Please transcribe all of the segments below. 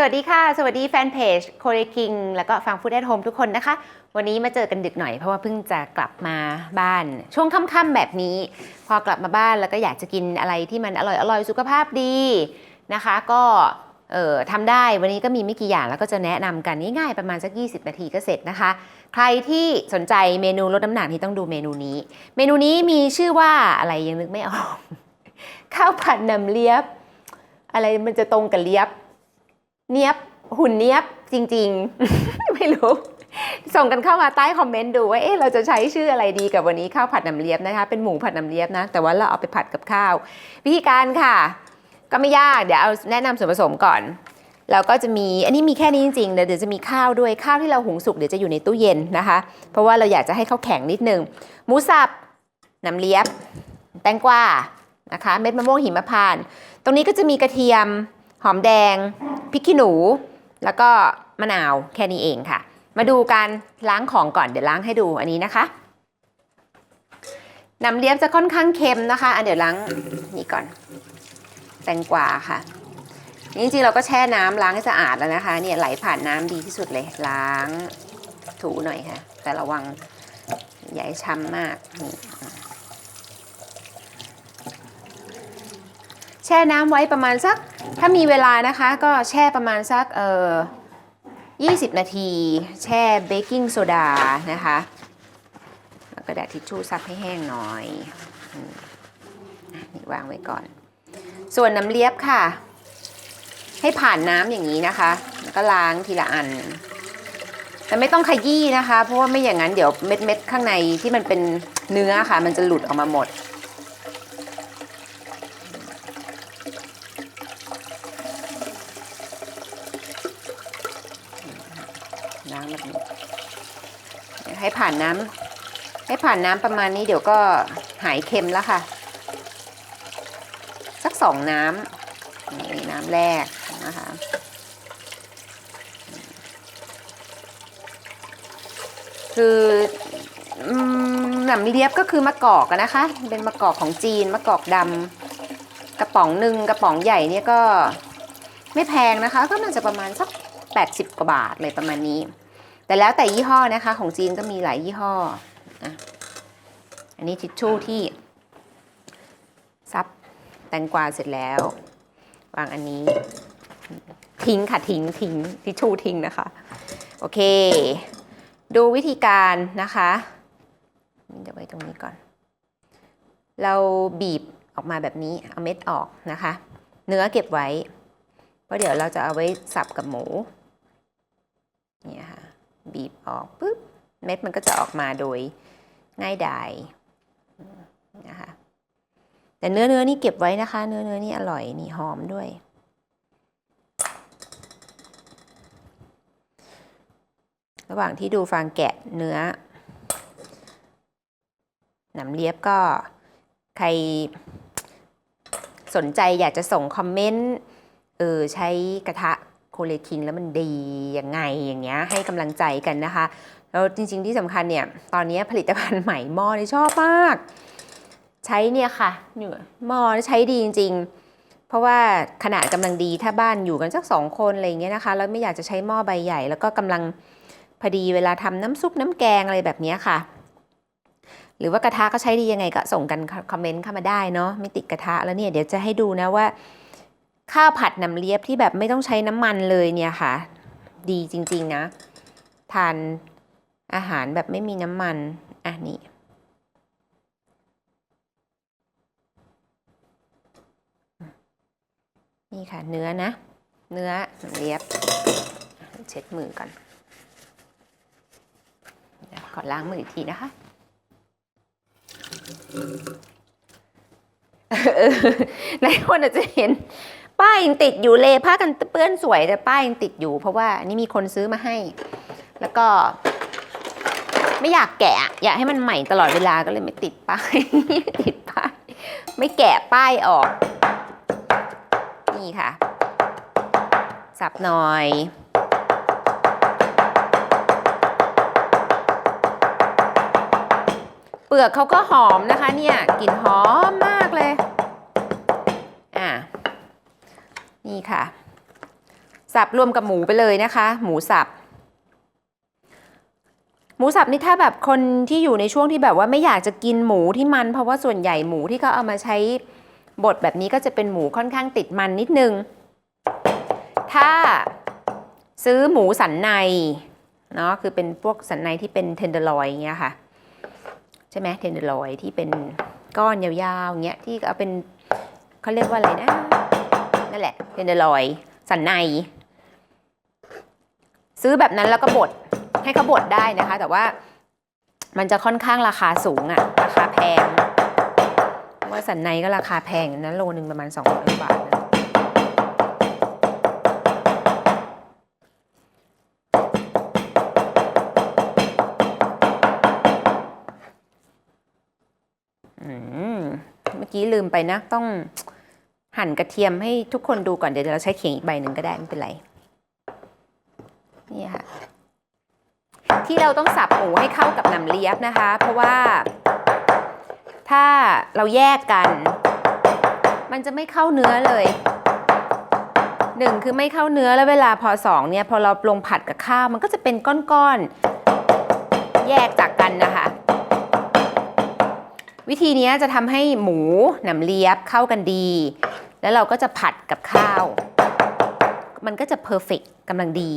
สวัสดีค่ะ สวัสดีแฟนเพจโคเรคิงแล้วก็ฟังฟูดแอทโฮมทุกคนนะคะ วันนี้มาเจอกันดึกหน่อยเพราะว่าเพิ่งจะกลับมาบ้าน ช่วงค่ำๆแบบนี้ พอกลับมาบ้านแล้วก็อยากจะกินอะไรที่มันอร่อยอร่อยสุขภาพดีนะคะ ก็เอ่อทำได้วันนี้ก็มีไม่กี่อย่างแล้วก็จะแนะนำกันง่ายๆประมาณสัก 20 นาทีก็เสร็จนะคะ ใครที่สนใจเมนูลดน้ำหนักที่ต้องดูเมนูนี้ เมนูนี้มีชื่อว่าอะไรยังนึกไม่ออกข้าวผัดน้ำเลียบ อะไรมันจะตรงกับเลียบ เนี้ยบหุ่นเนี้ยบจริง ๆ ไม่รู้ ส่งกันเข้ามาใต้คอมเมนต์ดูว่าเอ๊ะเราจะใช้ชื่ออะไรดีกับวันนี้ข้าวผัดน้ำเลียบนะคะ เป็นหมูผัดน้ำเลียบนะ แต่ว่าเราเอาไปผัดกับข้าว วิธีการค่ะ ก็ไม่ยากเดี๋ยวเอาแนะนำส่วนผสมก่อนเราก็จะมีอันนี้มีแค่นี้จริงๆเดี๋ยวจะมีข้าวด้วยข้าวที่เราหุงสุกเดี๋ยวจะอยู่ในตู้เย็นนะคะ เพราะว่าเราอยากจะให้เขาแข็งนิดนึงหมูสับน้ำเลียบ แตงกวานะคะ เม็ดมะม่วงหิมพานต์ตรงนี้ก็จะมีกระเทียม หอมแดงพริกขี้หนู แล้วก็มะนาวแค่นี้เองค่ะ มาดูการล้างของก่อนเดี๋ยวล้างให้ดูอันนี้นะคะน้ำเลี้ยบจะค่อนข้างเค็มนะคะอันเดี๋ยวล้างนี่ก่อน แตงกวาค่ะนี่จริงๆเราก็แช่น้ำล้างให้สะอาดแล้วนะคะเนี่ยไหลผ่านน้ำดีที่สุดเลยล้างถูหน่อยค่ะ แต่ระวังอย่าให้ช้ำมากนี่ แช่น้ำไว้ประมาณสัก ถ้ามีเวลานะคะ ก็แช่ประมาณสักเอ่อ20 นาที แช่เบกกิ้งโซดานะคะแล้วกระดาษทิชชู่ซับให้แห้งหน่อยนี่วางไว้ก่อน ส่วนน้ำเลียบค่ะ ให้ผ่านน้ำอย่างนี้นะคะ แล้วก็ล้างทีละอัน แต่ไม่ต้องขยี้นะคะ เพราะว่าไม่อย่างนั้นเดี๋ยวเม็ดเม็ดๆข้างในที่มันเป็นเนื้อค่ะ มันจะหลุดออกมาหมด ล้างแบบนี้ให้ ผ่านน้ำให้ผ่านน้ำประมาณนี้เดี๋ยวก็หายเค็มแล้วค่ะ สักสองน้ำนี่น้ำแรกนะคะคือหนำเลียบก็คือมะกอกนะคะ เป็นมะกอกของจีนมะกอกดำกระป๋องหนึ่งกระป๋องใหญ่เนี่ยก็ไม่แพงนะคะ ก็น่าจะประมาณสัก 80 กว่าบาทเลยประมาณนี้ แต่แล้วแต่ยี่ห้อนะคะ ของจีนก็มีหลายยี่ห้ออะอันนี้ทิชชู่ที่ ซับแตงกวาเสร็จแล้ว วางอันนี้ ทิ้งค่ะทิ้งทิ้งทิชชู่ทิ้งนะคะ โอเค ดูวิธีการนะคะเดี๋ยวไว้ตรงนี้ก่อน เราบีบออกมาแบบนี้เอาเม็ดออกนะคะ เนื้อเก็บไว้เพราะเดี๋ยวเราจะเอาไว้สับกับหมูเนี่ยค่ะ บีบออกปุ๊บเม็ดมันก็จะออกมาโดยง่ายดายนะคะแต่เนื้อเนื้อนี่เก็บไว้นะคะ เนื้อเนื้อนี่อร่อยนี่หอมด้วย ระหว่างที่ดูฟางแกะเนื้อหนำเลียบก็ใครสนใจอยากจะส่งคอมเมนต์เออใช้กระทะ เลคิงแล้วมันดียังไงอย่างเงี้ยให้กำลังใจกันนะคะ แล้วจริงๆที่สำคัญเนี่ย ตอนนี้ผลิตภัณฑ์ใหม่หม้อนี่ชอบมาก ใช้เนี่ยค่ะเนี่ยหม้อใช้ดีจริง ๆ เพราะว่าขนาดกำลังดีถ้าบ้านอยู่กันสักสองคนอะไรเงี้ยนะคะแล้วไม่อยากจะใช้หม้อใบใหญ่ แล้วก็กำลังพอดีเวลาทำน้ำซุปน้ำแกงอะไรแบบเนี้ยค่ะหรือว่ากระทะก็ใช้ดียังไงก็ส่งกันคอมเมนต์เข้ามาได้เนาะไม่ติดกระทะแล้วเนี่ยเดี๋ยวจะให้ดูนะว่า ข้าวผัดน้ำเลียบที่แบบไม่ต้องใช้น้ำมันเลยเนี่ยค่ะ ดีจริงๆนะ ทานอาหารแบบไม่มีน้ำมัน อะนี่นี่ค่ะเนื้อนะ เนื้อน้ำเลียบ เช็ดมือก่อนขอล้างมืออีกทีนะคะหลายคนอาจจะเห็น ป้ายยังติดอยู่เลยผ้ากันเปื้อนสวยแต่ป้ายยังติดอยู่ เพราะว่านนี้มีคนซื้อมาให้ แล้วก็ ไม่อยากแกะ อยากให้มันใหม่ตลอดเวลาก็เลยไม่ติดป้าย ติดป้ายไม่แกะป้ายออก นี่ค่ะ สับหน่อยเปลือกเขาก็หอมนะคะเนี่ยกลิ่นหอมมากเลย อะ นี่ค่ะ สับรวมกับหมูไปเลยนะคะ หมูสับ หมูสับนี่ถ้าแบบคนที่อยู่ในช่วงที่แบบว่าไม่อยากจะกินหมูที่มัน เพราะว่าส่วนใหญ่หมูที่เขาเอามาใช้บดแบบนี้ก็จะเป็นหมูค่อนข้างติดมันนิดนึง ถ้าซื้อหมูสันในเนาะคือเป็นพวกสันในที่เป็นเทนเดอร์ลอยอย่างเงี้ยค่ะ ใช่ไหมเทนเดอร์ลอยที่เป็นก้อนยาวๆอย่างเงี้ยที่เอาเป็นเขาเรียกว่าอะไรนะ นั่นแหละเทนเดอร์ลอย สันใน ซื้อแบบนั้นแล้วก็บดให้เขาบดได้นะคะ แต่ว่ามันจะค่อนข้างราคาสูงอะราคาแพงเพราะว่าสันในก็ราคาแพงนะโลนึงประมาณ 200 บาทนะอืมเมื่อกี้ลืมไปนะต้อง หั่นกระเทียมให้ทุกคนดูก่อนเดี๋ยวเราใช้เขียงอีกใบหนึ่งก็ได้ไม่เป็นไรนี่ค่ะที่เราต้องสับหมูให้เข้ากับหนำเลียบนะคะ เพราะว่าถ้าเราแยกกัน มันจะไม่เข้าเนื้อเลยหนึ่งคือไม่เข้าเนื้อแล้วเวลาพอสองเนี่ยพอเราลงผัดกับข้าวมันก็จะเป็นก้อนๆแยกจากกันนะคะ วิธีนี้จะทำให้หมูหนำเลียบเข้ากันดี แล้วเราก็จะผัดกับข้าว มันก็จะเพอร์เฟกกำลังดี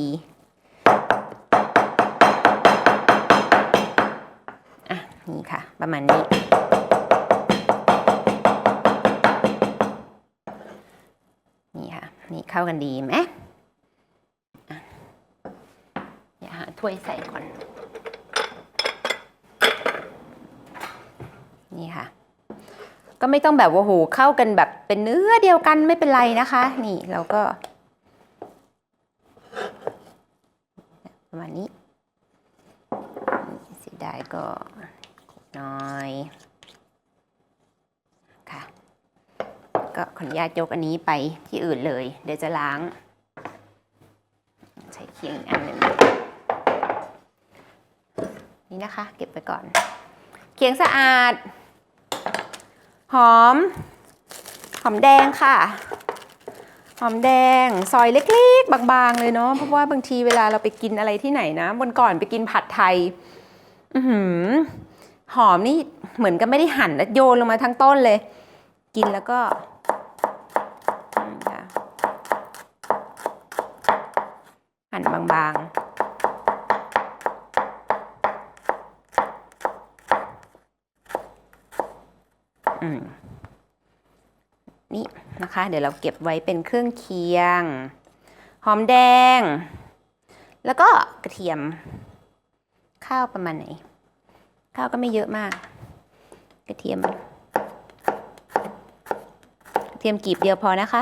อะนี่ค่ะ ประมาณนี้ นี่ค่ะ นี่เข้ากันดีไหมอะเดี๋ยวหาถ้วยใส่ก่อน นี่ค่ะ ก็ไม่ต้องแบบว่าโหเข้ากันแบบเป็นเนื้อเดียวกันไม่เป็นไรนะคะ นี่เราก็ ประมาณนี้สียดายก็น้อยค่ะก็ขออนุญาตยกอันนี้ไปที่อื่นเลย เดี๋ยวจะล้าง ใช้เคียงอันนึงนี่นะคะ เก็บไปก่อน เคียงสะอาด หอม หอมแดงค่ะ หอมแดง ซอยเล็กๆ บางๆ เลยเนาะเพราะว่าบางทีเวลาเราไปกินอะไรที่ไหนนะวันก่อนไปกินผัดไทย อือหอมนี่เหมือนกับไม่ได้หั่นแล้วโยนลงมาทั้งต้นเลย กินแล้วก็หั่นบางๆ นี่นะคะ เดี๋ยวเราเก็บไว้เป็นเครื่องเคียง หอมแดง แล้วก็กระเทียม ข้าวประมาณไหน ข้าวก็ไม่เยอะมาก กระเทียม กระเทียมกีบเดียวพอนะคะ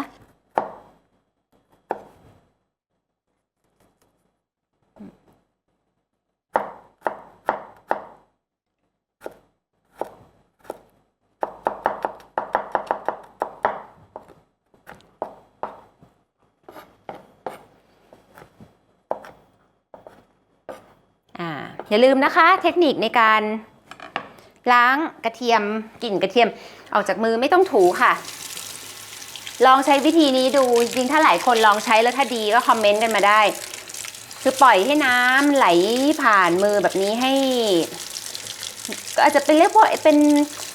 อย่าลืมนะคะเทคนิคในการล้างกระเทียมกลิ่นกระเทียมออกจากมือไม่ต้องถูค่ะ ลองใช้วิธีนี้ดูจริงถ้าหลายคนลองใช้แล้วถ้าดีก็คอมเมนต์กันมาได้ คือปล่อยให้น้ำไหลผ่านมือแบบนี้ให้ ก็อาจจะเป็นเรียกว่าเป็น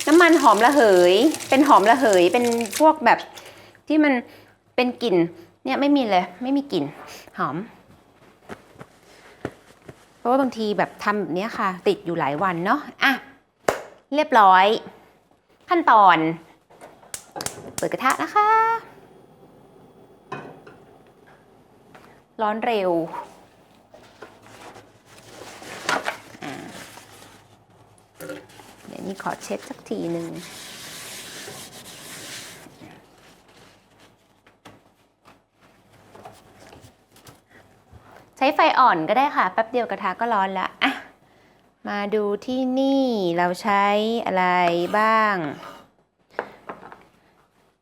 น้ำมันหอมระเหย เป็นหอมระเหยเป็นพวกแบบที่มันเป็นกลิ่นเนี่ยไม่มีเลยไม่มีกลิ่นหอม ราะว่าบางทีแบบทำแบบนี้ค่ะ ติดอยู่หลายวันเนาะอะเรียบร้อย ขั้นตอน เปิดกระทะนะคะ ร้อนเร็วเดี๋ยวนี้ขอเช็ดสักทีหนึ่ง ช้ไฟอ่อนก็ได้ค่ะ แป๊บเดียวกระทะก็ร้อนละอะมาดูที่นี่เราใช้อะไรบ้าง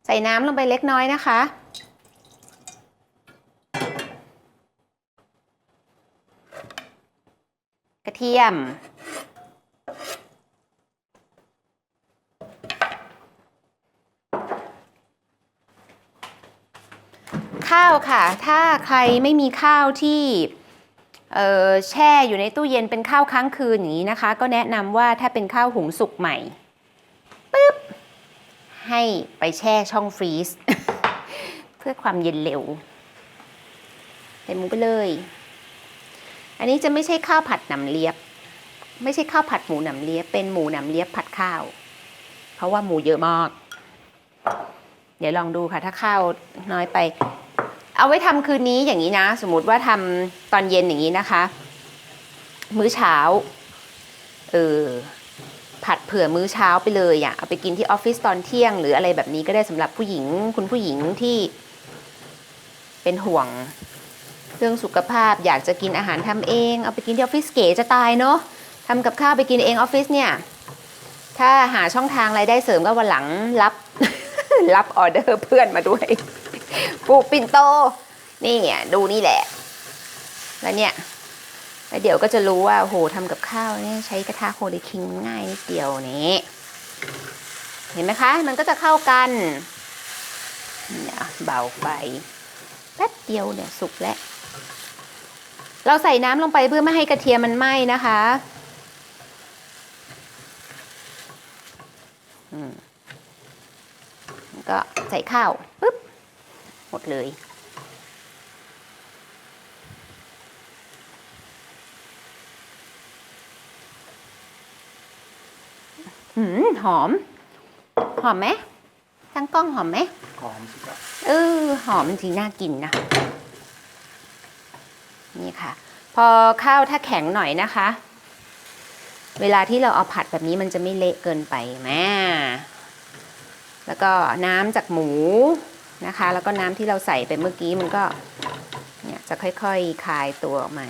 ใส่น้ำลงไปเล็กน้อยนะคะ กระเทียม ข้าวค่ะ ถ้าใครไม่มีข้าวที่แช่อยู่ในตู้เย็นเป็นข้าวค้างคืนอย่างนี้นะคะ ก็แนะนำว่าถ้าเป็นข้าวหุงสุกใหม่ปึ๊บให้ไปแช่ช่องฟรีซเพื่อความเย็นเร็วใส่หมูไปเลย อันนี้จะไม่ใช่ข้าวผัดหนำเลียบ ไม่ใช่ข้าวผัดหมูหนำเลียบ เป็นหมูหนำเลียบผัดข้าว เพราะว่าหมูเยอะมาก เดี๋ยวลองดูค่ะถ้าข้าวน้อยไป เอาไว้ทำคืนนี้อย่างนี้นะ สมมุติว่าทำตอนเย็นอย่างนี้นะคะ มื้อเช้าเออผัดเผื่อมื้อเช้าไปเลยอะเอาไปกินที่ออฟฟิศตอนเที่ยง หรืออะไรแบบนี้ก็ได้สำหรับผู้หญิง คุณผู้หญิงที่เป็นห่วงเรื่องสุขภาพอยากจะกินอาหารทำเอง เอาไปกินที่ออฟฟิศเก๋จะตายเนาะทำกับข้าวไปกินเองออฟฟิศเนี่ย ถ้าหาช่องทางรายได้เสริมก็วันหลังรับ รับออเดอร์เพื่อนมาด้วย ปลูกปิ่นโต นี่อะดูนี่แหละ แล้วเนี่ยแล้วเดี๋ยวก็จะรู้ว่าโหทำกับข้าวเนี่ยใช้กระทะโฮลิคิงง่ายนิดเดียวนี้เห็นไหมคะ มันก็จะเข้ากันเนี่ยเบาไฟแป๊บเดียวเนี่ยสุกแล้ว เราใส่น้ำลงไปเพื่อไม่ให้กระเทียมมันไหม้นะคะอืมก็ใส่ข้าวปุ๊บ หมดเลย หืมหอม หอมไหมตั้งกล้องหอมไหมหอมสิครับเออหอมจริงน่ากินนะ นี่ค่ะ พอข้าวถ้าแข็งหน่อยนะคะ เวลาที่เราเอาผัดแบบนี้มันจะไม่เละเกินไปแม่แล้วก็น้ำจากหมู นะคะ แล้วก็น้ำที่เราใส่ไปเมื่อกี้มันก็เนี่ยจะค่อยๆคลายตัวออกมา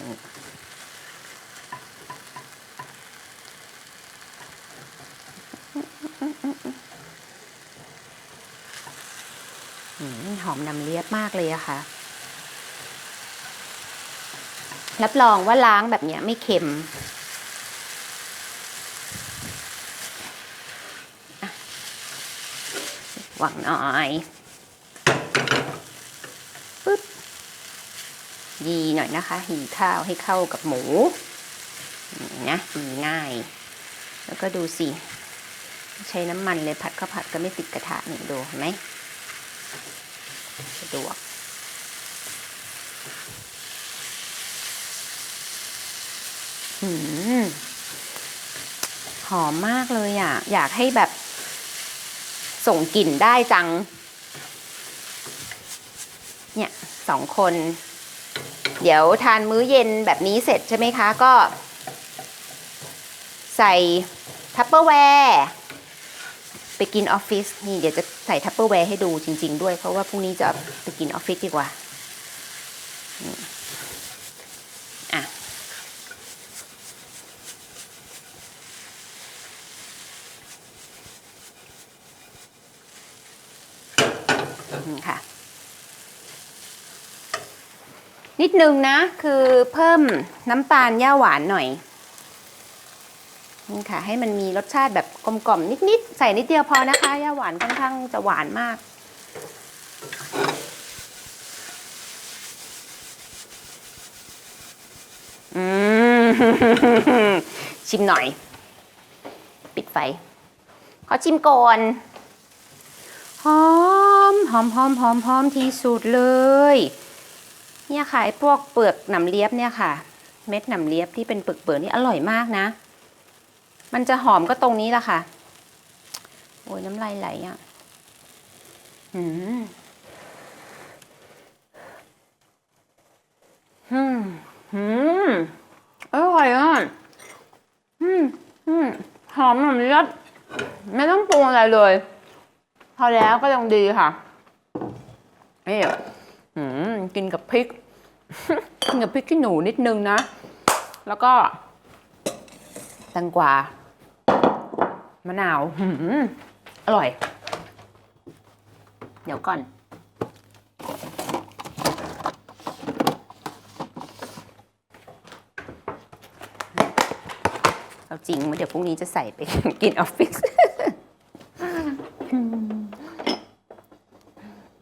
หอมนำเลียบมากเลยอะค่ะ รับรองว่าล้างแบบเนี้ยไม่เค็มหวังหน่อยปึ๊บ ยีหน่อยนะคะ หีข้าวให้เข้ากับหมูนะยีง่าย แล้วก็ดูสิใช้น้ำมันเลยผัดข้าวผัดก็ไม่ติดกระทะนี่ดูเห็นไหมสะดวกหืมหอมมากเลยอะ อยากให้แบบ ส่งกลิ่นได้จัง เนี่ยสองคน เดี๋ยวทานมื้อเย็นแบบนี้เสร็จใช่ไหมคะก็ ใส่ทัปเปอร์แวร์ไปกินออฟฟิศนี่เดี๋ยวจะใส่ทัปเปอร์แวร์ให้ดูจริง ๆ ด้วย เพราะว่าพรุ่งนี้จะไปกินออฟฟิศดีกว่านี่อะ อืมค่ะ นิดนึงนะ คือเพิ่มน้ำตาลย่าหวานหน่อยนี่ค่ะ ให้มันมีรสชาติแบบกลมๆนิดๆ ใส่นิดเดียวพอนะคะย่าหวานค่อนข้างจะหวานมากอืมชิมหน่อย ปิดไฟขอชิมก่อนหอมหอมหอมหอมหอมที่สุดเลย เนี่ยค่ะไอ้พวกเปลือกหนำเลียบเนี่ยค่ะ เม็ดหนำเลียบที่เป็นเปลือกเปลือกนี่อร่อยมากนะ มันจะหอมก็ตรงนี้แหละค่ะโอ้ยน้ำลายไหลอะอืมอืมอืมอร่อยอะอืมอืมหอมหนำเลียบไม่ต้องปรุงอะไรเลย พอแล้วก็ยังดีค่ะนี่อืมกินกับพริก กินกับพริกขี้หนูนิดนึงนะ แล้วก็แตงกวามะนาวอร่อย เดี๋ยวก่อน เอาจริงเดี๋ยวพรุ่งนี้จะใส่ไปกินออฟฟิศ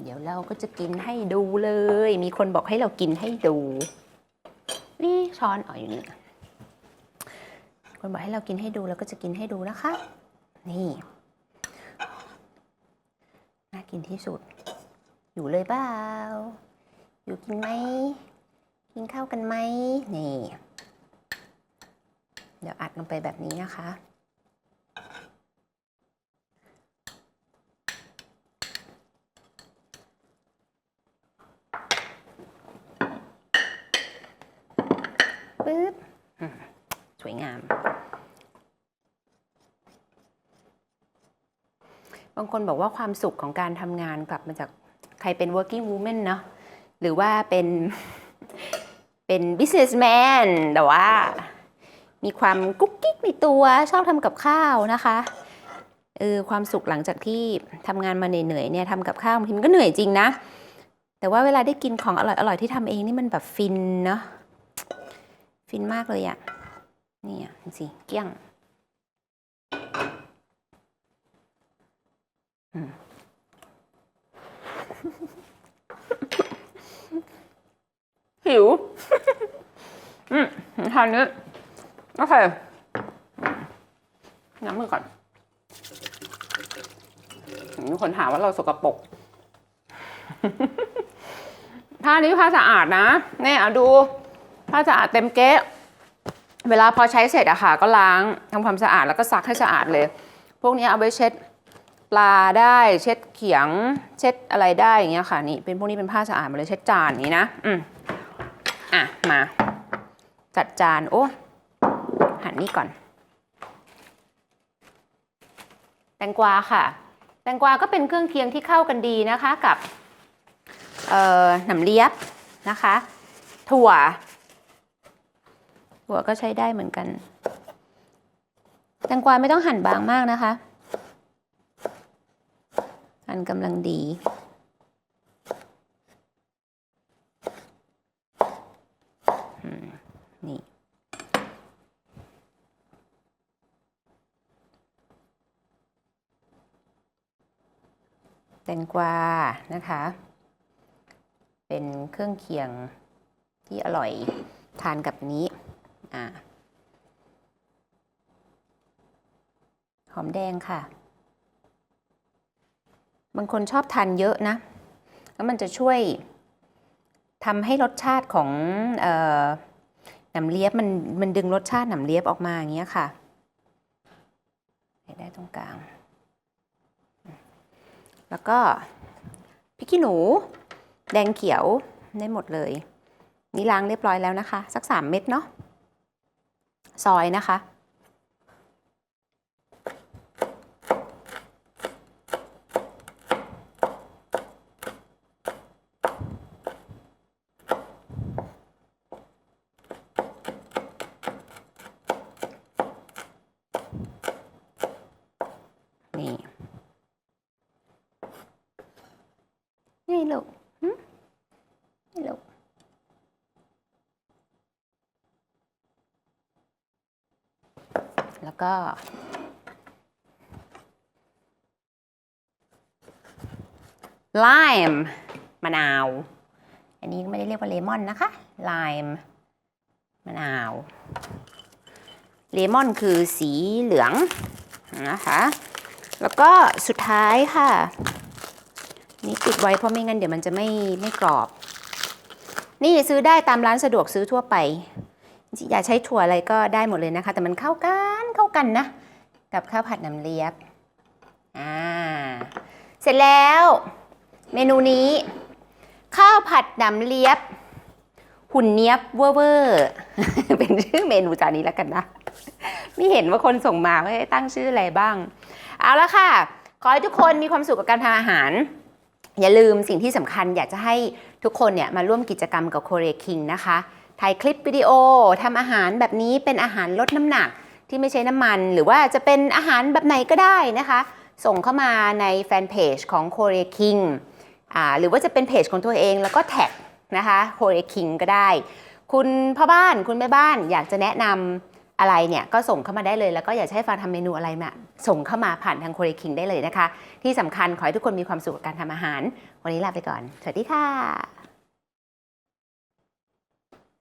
เดี๋ยวเรา ก็จะกินให้ดูเลย มีคนบอกให้เรากินให้ดู นี่ช้อนอ๋ออยู่นี่คนบอกให้เรากินให้ดูเราก็จะกินให้ดูนะคะ นี่น่ากินที่สุด อยู่เลยเปล่าอยู่กินไหมกินข้าวกันไหมนี่ เดี๋ยวอัดลงไปแบบนี้นะคะ ปึ๊บอืมสวยงาม บางคนบอกว่าความสุขของการทำงานกลับมาจากใครเป็น working woman เนาะหรือว่าเป็นเป็น businessman แต่ว่า มีความกุ๊กกิ๊กในตัวชอบทำกับข้าวนะคะเออความสุขหลังจากที่ทำงานมาเหนื่อยๆเนี่ยทำกับข้าวบางทีมันก็เหนื่อยจริงนะ แต่ว่าเวลาได้กินของอร่อยๆที่ทำเองนี่มันแบบฟินเนาะ ฟินมากเลยอะนี่อะดูสิเกลี้ยงหิว อืมทานเนื้โอเคน้ำมือก่อน มีคนถามว่าเราสกปรกผ้านี้ผ้าสะอาดนะเนี่ยเอาดู ผ้าสะอาดเต็มเก๊ะเวลาพอใช้เสร็จอะค่ะ ก็ล้างทำความสะอาดแล้วก็ซักให้สะอาดเลย พวกนี้เอาไว้เช็ดปลาได้เช็ดเขียง เช็ดอะไรได้อย่างเงี้ยค่ะนี่เป็นพวกนี้เป็นผ้าสะอาดหมดเลยเช็ดจานนี้นะอืมอะมา จัดจานโอ้หั่นนี่ก่อน แตงกวาค่ะ แตงกวาก็เป็นเครื่องเคียงที่เข้ากันดีนะคะกับเอ่อหนำเลียบนะคะ ถั่วัวก็ใช้ได้เหมือนกัน แตงกวาไม่ต้องหั่นบางมากนะคะ หั่นกำลังดีนี่แตงกวานะคะ เป็นเครื่องเคียงที่อร่อยทานกับนี้ อ่าหอมแดงค่ะ บางคนชอบทานเยอะนะ แล้วมันจะช่วยทำให้รสชาติของออหนำเลียบมันมันดึงรสชาติหนำเลียบออกมาอย่างเงี้ยค่ะได้ตรงกลาง แล้วก็พริกขี้หนู แดงเขียวได้หมดเลย นี่ล้างเรียบร้อยแล้วนะคะ สักสามเม็ดเนาะ ซอยนะคะ นี่ นี่ลูกหึนี่ลูก แล้ว ก็ไลม์มะนาว อันนี้ไม่ได้เรียกว่าเลมอนนะคะไลม์มะนาว เลมอนคือสีเหลืองนะคะ แล้วก็สุดท้ายค่ะ นี่ปิดไว้เพราะไม่งั้นเดี๋ยวมันจะไม่ไม่กรอบ นี่ซื้อได้ตามร้านสะดวกซื้อทั่วไป อยากใช้ถั่วอะไรก็ได้หมดเลยนะคะ แต่มันเข้ากัน เข้ากันนะ กับข้าวผัดน้ำเลียบอ่าเสร็จแล้ว เมนูนี้ ข้าวผัดน้ำเลียบ หุ่นเนี้ยบเวอร์เวอร์เป็นชื่อเมนูจานนี้แล้วกันนะไม่เห็นว่าคนส่งมาว่าตั้งชื่ออะไรบ้าง เอาละค่ะ ขอให้ทุกคนมีความสุขกับการทำอาหาร อย่าลืมสิ่งที่สำคัญอยากจะให้ทุกคนเนี่ยมาร่วมกิจกรรมกับ k o r e King นะคะถ่ายคลิปวิดีโอทำอาหารแบบนี้เป็นอาหารลดน้ำหนัก ที่ไม่ใช้น้ำมัน หรือว่าจะเป็นอาหารแบบไหนก็ได้นะคะ ส่งเข้ามาในแฟนเพจของ k o r e King อ่าหรือว่าจะเป็นเพจของตัวเองแล้วก็แท็กนะคะ k o r e King ก็ได้ คุณพ่อบ้านคุณแม่บ้านอยากจะแนะนำอะไรเนี่ยก็ส่งเข้ามาได้เลย แล้วก็อยากให้ฟังทำเมนูอะไรมาส่งเข้ามาผ่านทางโคเรคิงได้เลยนะคะ ที่สำคัญขอให้ทุกคนมีความสุขกับการทำอาหาร วันนี้ลาไปก่อน สวัสดีค่ะ